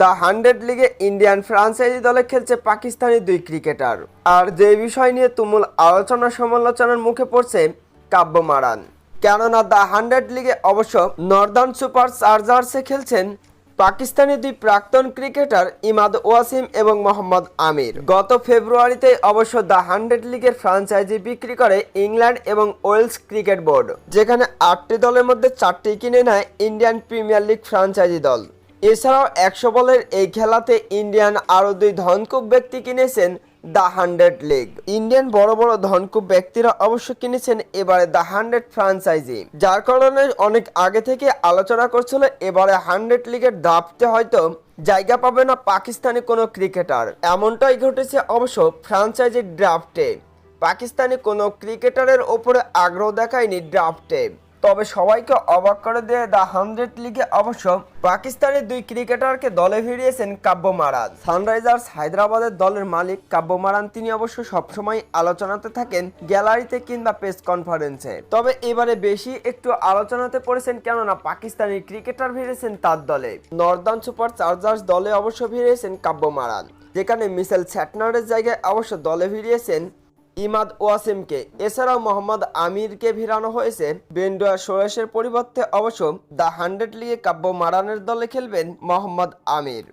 The hundred লিগে Indian franchise দলে খেলছে পাকিস্তানি দুই ক্রিকেটার। আর যে বিষয় নিয়ে তুমুল আলোচনা সমালোচনার মুখে পড়ছে কাব্য মারান কেননা দ্য হান্ড্রেড লিগে অবশ্য নর্দার্ন সুপার চার্জার্সে খেলছেন পাকিস্তানি দুই প্রাক্তন ক্রিকেটার ইমাদ ওয়াসিম এবং মোহাম্মদ আমির। গত ফেব্রুয়ারিতে অবশ্য দ্য হান্ড্রেড লিগের ফ্রাঞ্চাইজি বিক্রি করে ইংল্যান্ড এবং ওয়েলস ক্রিকেট বোর্ড, যেখানে আটটি দলের মধ্যে চারটি কিনে নেয় ইন্ডিয়ান প্রিমিয়ার লিগ ফ্রাঞ্চাইজি দল। এছাড়াও একশো বলের এই খেলাতে ইন্ডিয়ান আরও দুই ধনকুব ব্যক্তি কিনেছেন দ্য হান্ড্রেড লিগ। ইন্ডিয়ান বড় বড় ধনকুব ব্যক্তিরা অবশ্য কিনেছেন এবারে দ্য হান্ড্রেড ফ্রাঞ্চাইজি, যার কারণে অনেক আগে থেকে আলোচনা করছিল এবারে হান্ড্রেড লিগের দাপতে হয়তো জায়গা পাবে না পাকিস্তানি কোনো ক্রিকেটার। এমনটাই ঘটেছে অবশ্য ফ্রাঞ্চাইজি ড্রাফটে। পাকিস্তানি কোনো ক্রিকেটারের ওপরে আগ্রহ দেখায়নি ড্রাফটে। তবে সবাইকে অবাক করে দিয়ে দ্য হান্ড্রেড লিগে অবশ্য পাকিস্তানের দুই ক্রিকেটারকে দলে ভিড়িয়েছেন কাব্য মারান সানরাইজার্স হায়দ্রাবাদের দলের মালিক কাব্য মারান, তিনি অবশ্য সবসময় আলোচনাতে থাকেন গ্যালারিতে কিংবা প্রেস কনফারেন্সে। তবে এবারে বেশি একটু আলোচনাতে পড়েছেন কেননা পাকিস্তানি ক্রিকেটার ভিড়েছেন তার দলে। নর্দার্ন সুপার চার্জার্স দলে অবশ্য ভিড়িয়েছেন কাব্য মারান। যেখানে মিসেল স্যাটনারের জায়গায় অবশ্য দলে ভিড়িয়েছেন ইমাদ ওয়াসিমকে। এছাড়াও মোহাম্মদ আমিরকে ভিড়ানো হয়েছে। বেন্ডুয়া সোরেশের পরিবর্তে অবশ্য দ্য হান্ড্রেড লিগে কাব্য মারানের দলে খেলবেন মোহাম্মদ আমির।